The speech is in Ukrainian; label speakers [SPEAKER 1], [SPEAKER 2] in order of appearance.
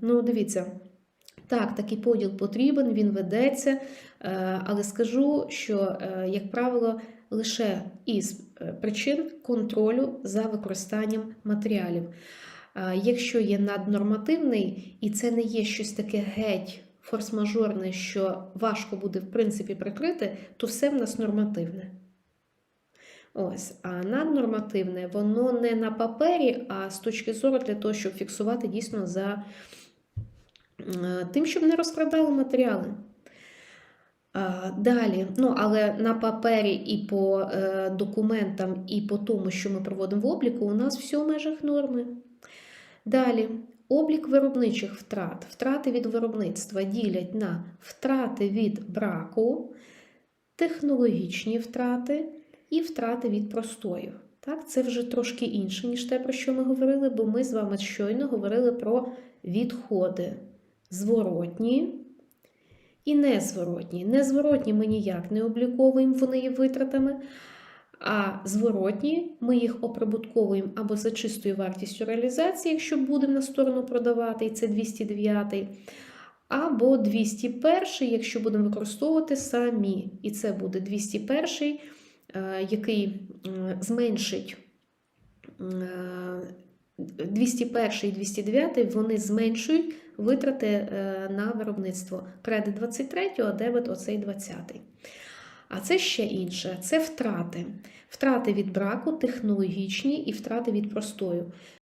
[SPEAKER 1] Ну, дивіться. Так, такий поділ потрібен, він ведеться, е, але скажу, що, е, як правило, лише із е, причин контролю за використанням матеріалів. Якщо є наднормативний, і це не є щось таке геть форс-мажорне, що важко буде в принципі прикрити, то все в нас нормативне. Ось, а наднормативне, воно не на папері, а з точки зору для того, щоб фіксувати дійсно за тим, щоб не розкрадали матеріали. Далі, ну але на папері і по е, документам, і по тому, що ми проводимо в обліку, у нас все в межах норми. Далі, облік виробничих втрат. Втрати від виробництва ділять на втрати від браку, технологічні втрати і втрати від простоїв. Так, це вже трошки інше, ніж те, про що ми говорили, бо ми з вами щойно говорили про відходи зворотні і незворотні. Незворотні ми ніяк не обліковуємо, вони є витратами. А зворотні ми їх оприбутковуємо або за чистою вартістю реалізації, якщо будемо на сторону продавати, і це 209, або 201, якщо будемо використовувати самі. І це буде 201, е, який е, зменшить е, 201 і 209, вони зменшують витрати е, на виробництво. Кредит 23, а дебет оцей 20. А це ще інше це втрати. Втрати від браку, технологічні і втрати від простою.